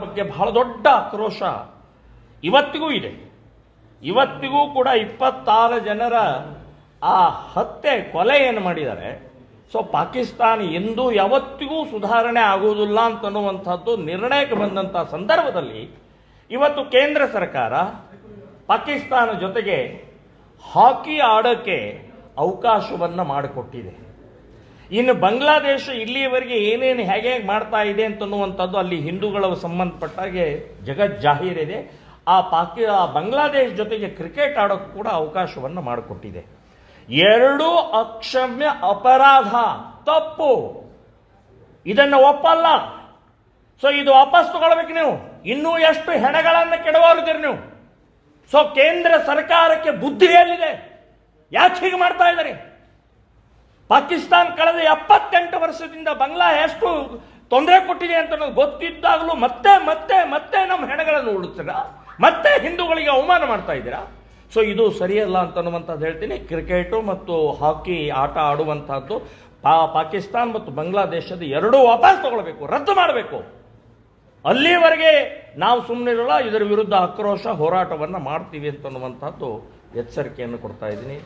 ಬಗ್ಗೆ ಬಹಳ ದೊಡ್ಡ ಆಕ್ರೋಶ ಇವತ್ತಿಗೂ ಇದೆ. ಇವತ್ತಿಗೂ ಕೂಡ ಇಪ್ಪತ್ತಾರು ಜನರ ಆ ಹತ್ಯೆ ಕೊಲೆ ಏನು ಮಾಡಿದ್ದಾರೆ? ಸೊ ಪಾಕಿಸ್ತಾನ ಎಂದೂ ಯಾವತ್ತಿಗೂ ಸುಧಾರಣೆ ಆಗುವುದಿಲ್ಲ ಅಂತನ್ನುವಂಥದ್ದು ನಿರ್ಣಯಕ್ಕೆ ಬಂದಂಥ ಸಂದರ್ಭದಲ್ಲಿ ಇವತ್ತು ಕೇಂದ್ರ ಸರ್ಕಾರ ಪಾಕಿಸ್ತಾನ ಜೊತೆಗೆ ಹಾಕಿ ಆಡೋಕ್ಕೆ ಅವಕಾಶವನ್ನು ಮಾಡಿಕೊಟ್ಟಿದೆ. ಇನ್ನು ಬಾಂಗ್ಲಾದೇಶ ಇಲ್ಲಿಯವರೆಗೆ ಏನೇನು ಹೇಗೆ ಮಾಡ್ತಾ ಇದೆ ಅಂತನ್ನುವಂಥದ್ದು ಅಲ್ಲಿ ಹಿಂದೂಗಳ ಸಂಬಂಧಪಟ್ಟಾಗೆ ಜಗತ್ ಜಾಹೀರಿದೆ ಆ ಪಾಕಿ, ಆ ಬಾಂಗ್ಲಾದೇಶ ಜೊತೆಗೆ ಕ್ರಿಕೆಟ್ ಆಡೋಕ್ಕೂ ಕೂಡ ಅವಕಾಶವನ್ನು ಮಾಡಿಕೊಟ್ಟಿದೆ. ಎರಡೂ ಅಕ್ಷಮ್ಯ ಅಪರಾಧ. ತಪ್ಪು. ಇದನ್ನು ಒಪ್ಪಲ್ಲ. ಸೊ ಇದು ವಾಪಸ್ ತಗೊಳ್ಬೇಕು ನೀವು. ಇನ್ನೂ ಎಷ್ಟು ಹೆಣಗಳನ್ನು ಕೆಡವರಿದ್ದೀರಿ ನೀವು. ಸೊ ಕೇಂದ್ರ ಸರ್ಕಾರಕ್ಕೆ ಬುದ್ಧಿ ಎಲ್ಲಿದೆ? ಯಾಕೆ ಹೀಗೆ ಮಾಡ್ತಾ ಇದ್ದಾರೆ? ಪಾಕಿಸ್ತಾನ್ ಕಳೆದ ಎಪ್ಪತ್ತೆಂಟು ವರ್ಷದಿಂದ ಬಂಗ್ಲಾ ಎಷ್ಟು ತೊಂದರೆ ಕೊಟ್ಟಿದೆ ಅಂತ ಅನ್ನೋದು ಗೊತ್ತಿದ್ದಾಗಲೂ ಮತ್ತೆ ಮತ್ತೆ ಮತ್ತೆ ನಮ್ಮ ಹೆಣಗಳನ್ನು ಉಡುತ್ತೀರಾ ಮತ್ತೆ ಹಿಂದೂಗಳಿಗೆ ಅವಮಾನ ಮಾಡ್ತಾ ಇದ್ದೀರಾ? ಸೊ ಇದು ಸರಿಯಲ್ಲ ಅಂತ ಅನ್ನುವಂಥದ್ದು ಹೇಳ್ತೀನಿ. ಕ್ರಿಕೆಟು ಮತ್ತು ಹಾಕಿ ಆಟ ಆಡುವಂಥದ್ದು ಪಾ ಪಾಕಿಸ್ತಾನ್ ಮತ್ತು ಬಾಂಗ್ಲಾದೇಶದ ಎರಡೂ ವಾಪಸ್ ತಗೊಳ್ಬೇಕು, ರದ್ದು ಮಾಡಬೇಕು. ಅಲ್ಲಿವರೆಗೆ ನಾವು ಸುಮ್ಮನಿರಲ್ಲ ಇದರ ವಿರುದ್ಧ ಆಕ್ರೋಶ ಹೋರಾಟವನ್ನು ಮಾಡ್ತೀವಿ ಅಂತನ್ನುವಂಥದ್ದು ಎಚ್ಚರಿಕೆಯನ್ನು ಕೊಡ್ತಾ ಇದ್ದೀನಿ.